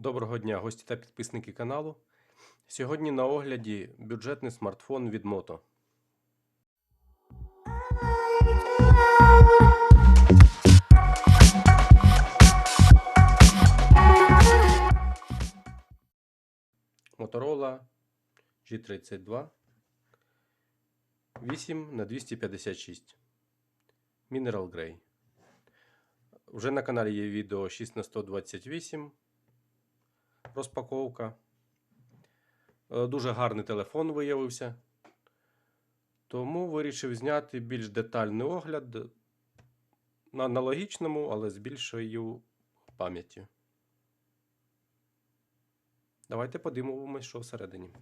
Доброго дня, гості та підписники каналу. Сьогодні на огляді бюджетний смартфон від Moto. Motorola G32 8 на 256 Mineral Grey. Вже на каналі є відео 6 на 128 розпаковка. Е, Дуже гарний телефон виявився. Тому вирішив зняти більш детальний огляд на аналогічному, але з більшою пам'яттю. Давайте подивимось, що всередині.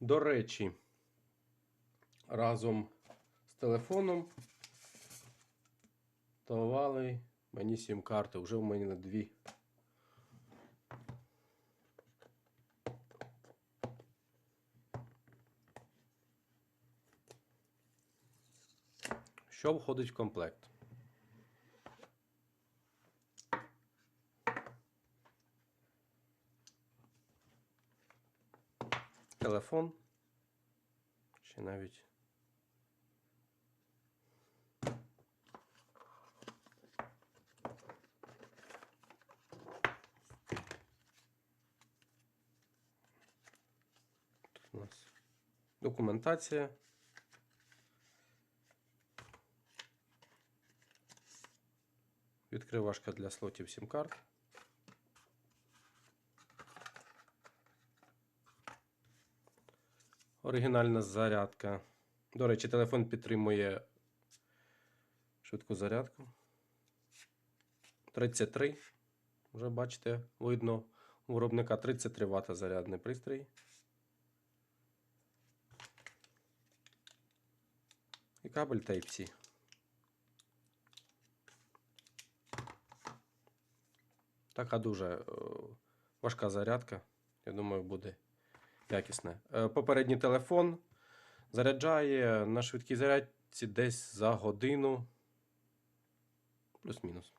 До речі, разом з телефоном давали мені сім-карти. Вже в мене на дві. Що входить в комплект? Телефон. Ще навіть. Тут у нас документація. Відкривашка для слотів сім-карт. Оригінальна зарядка. До речі, телефон підтримує швидку зарядку. 33. Вже бачите, видно у виробника 33 Вт зарядний пристрій. І кабель Type-C. Така дуже е, важка зарядка. Я думаю, буде якісна. Е, Попередній телефон заряджає на швидкій зарядці десь за годину. Плюс-мінус.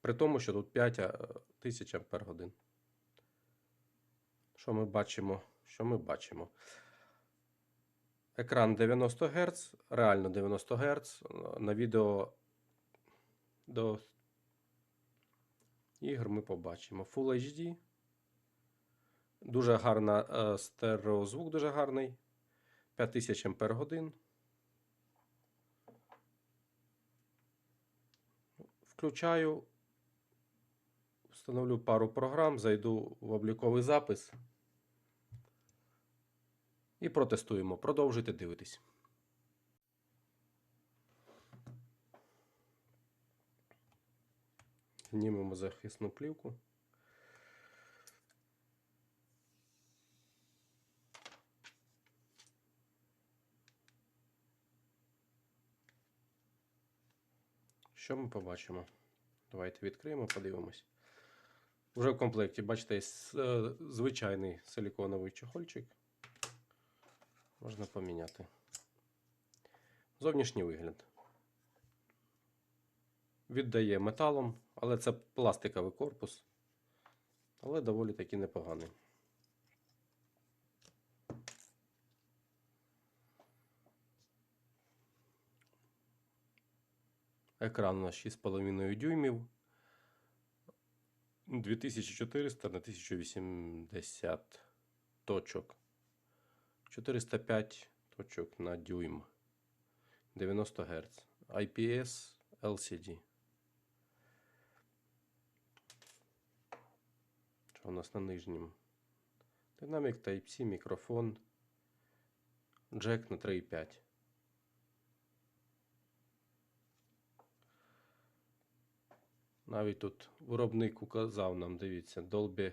При тому, що тут 5 е, ампер годин. Що ми бачимо? Що ми бачимо? Екран 90 Гц, реально 90 Гц. На відео до ігр ми побачимо. Full HD. Дуже гарна е, стереозвук, дуже гарний. 5000 ампер годин. Включаю, встановлю пару програм, зайду в обліковий запис. І протестуємо. Продовжуйте дивитись. Знімемо захисну плівку. Що ми побачимо? Давайте відкриємо, подивимось. Вже в комплекті, бачите, е, звичайний силіконовий чохольчик. Можна поміняти. Зовнішній вигляд. Віддає металом, але це пластиковий корпус. Але доволі таки непоганий. Екран у нас 6,5 дюймів. 2400 на 1080 точок. 405 точок на дюйм. 90 Гц. IPS LCD. Що у нас на нижньому? Dynamic Type-C, мікрофон. Джек на 3,5. Навіть тут виробник указав нам, дивіться, Dolby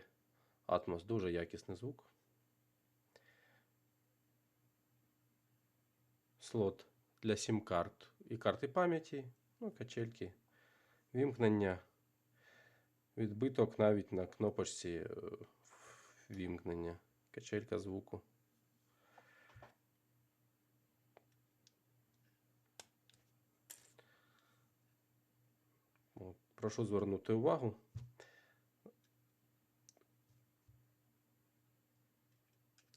Atmos, дуже якісний звук. Слот для сім-карт і карти пам'яті, ну, качельки, вімкнення, відбиток навіть на кнопочці е, вімкнення, качелька звуку. прошу звернути увагу.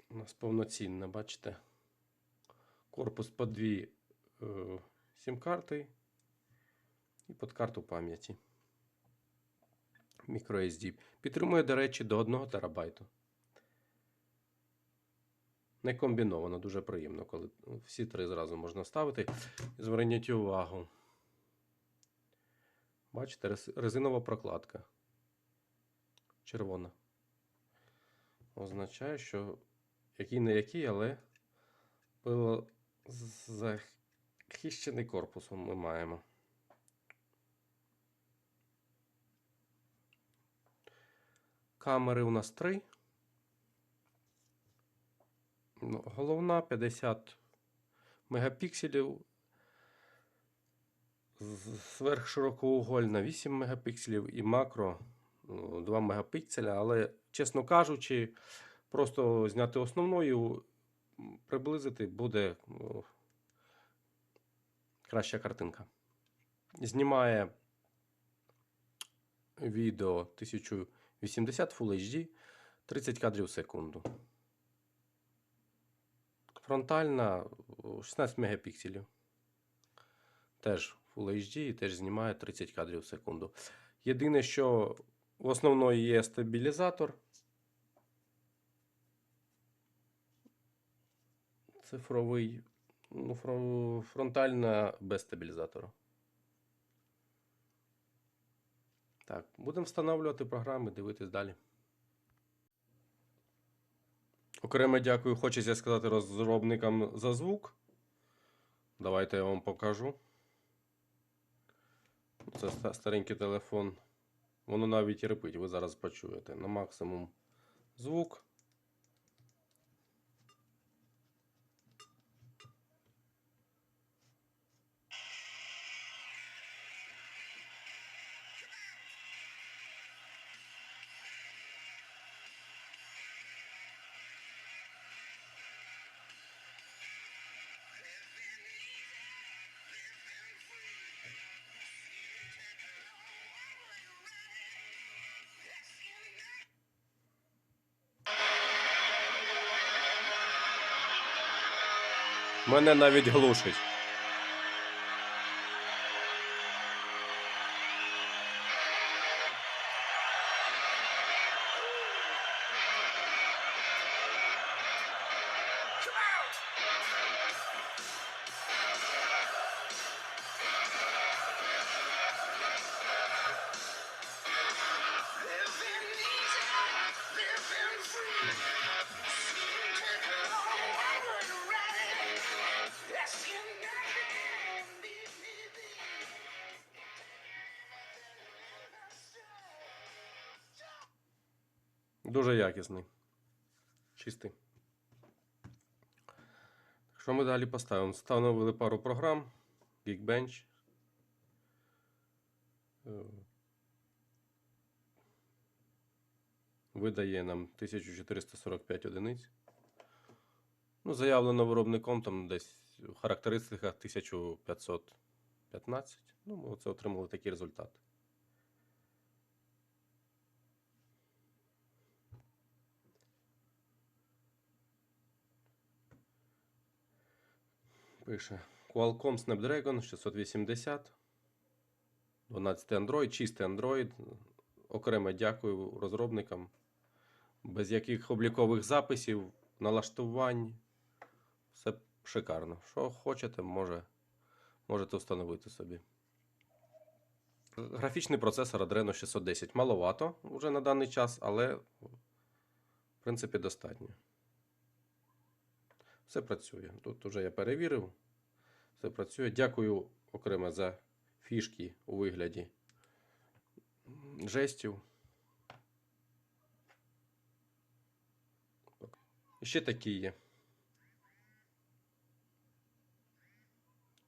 У нас повноцінна, бачите? Корпус по дві е, сім-карти і під карту пам'яті. MicroSD. Підтримує, до речі, до 1 терабайту. Не комбіновано, дуже приємно, коли всі три зразу можна ставити. Зверніть увагу. Бачите, резинова прокладка. Червона. Означає, що який не який, але пило захищений корпусом ми маємо. Камери у нас три. Ну, Головна 50 мегапікселів. Сверхширокоугольна 8 мегапікселів і макро ну, 2 мегапікселя. Але, чесно кажучи, просто зняти основною, приблизити буде ну, краща картинка. Знімає відео 1080 Full HD 30 кадрів в секунду. Фронтальна 16 мегапікселів. Теж Full HD і теж знімає 30 кадрів в секунду. Єдине, що в основної є стабілізатор. Цифровий. Ну, фронтальна без стабілізатора. Так, будемо встановлювати програми, дивитись далі. Окремо дякую, хочеться сказати розробникам за звук. Давайте я вам покажу. Це старенький телефон. Воно навіть і репить, ви зараз почуєте. На максимум звук. Мене навіть глушить. Дуже якісний. Чистий. Що ми далі поставимо? Встановили пару програм. Geekbench. Е, Видає нам 1445 одиниць. Ну, заявлено виробником там десь в характеристиках 1515. Ну, ми оце отримали такий результат. Пише Qualcomm Snapdragon 680. 12 Android, чистий Android. Окремо дякую розробникам. Без яких облікових записів, налаштувань. Все шикарно. Що хочете, може, можете встановити собі. Графічний процесор Adreno 610. Маловато вже на даний час, але в принципі достатньо. Все працює. Тут вже я перевірив. Все працює. Дякую окремо за фішки у вигляді жестів. Ще такі є.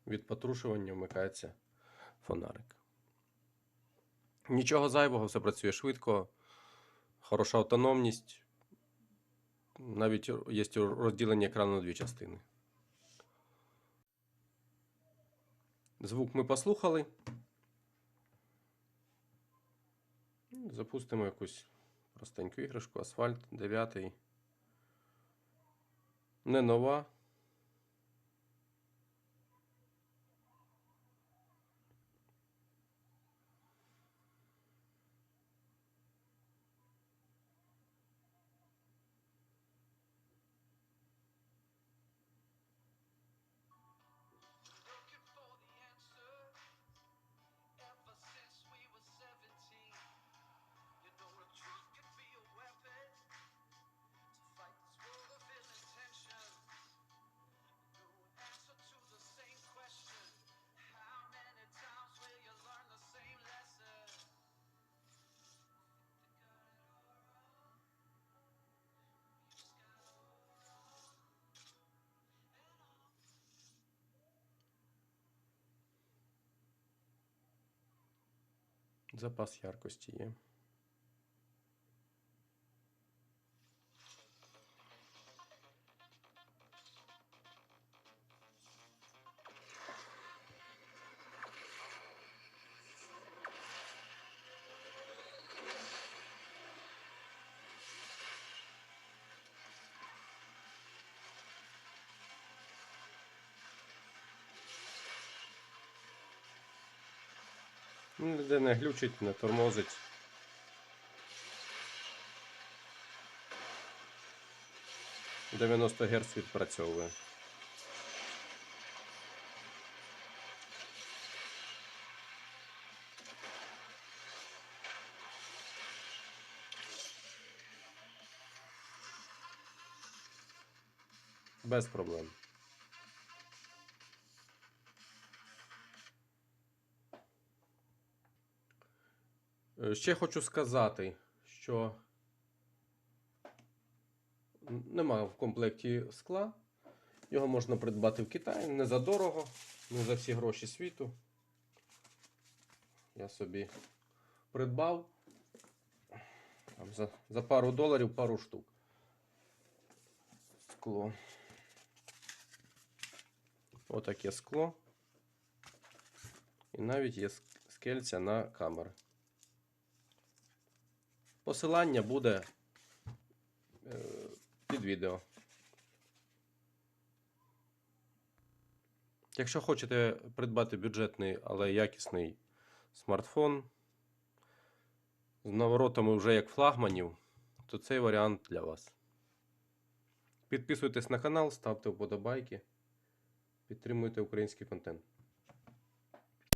Від потрушування вмикається фонарик. Нічого зайвого, все працює швидко, хороша автономність. Навіть є розділення екрану на дві частини. Звук ми послухали. Запустимо якусь простеньку іграшку. Асфальт 9. Не нова. Запас яркості є. Ніде не глючить, не тормозить. Дев'яносто Гц відпрацьовує. Без проблем. Ще хочу сказати, що н- нема в комплекті скла. Його можна придбати в Китаї не за дорого, не за всі гроші світу. Я собі придбав там, за, за пару доларів пару штук. Скло. Отаке скло. І навіть є скельця на камери. Посилання буде е, під відео. Якщо хочете придбати бюджетний, але якісний смартфон з наворотами вже як флагманів, то цей варіант для вас. Підписуйтесь на канал, ставте вподобайки, підтримуйте український контент.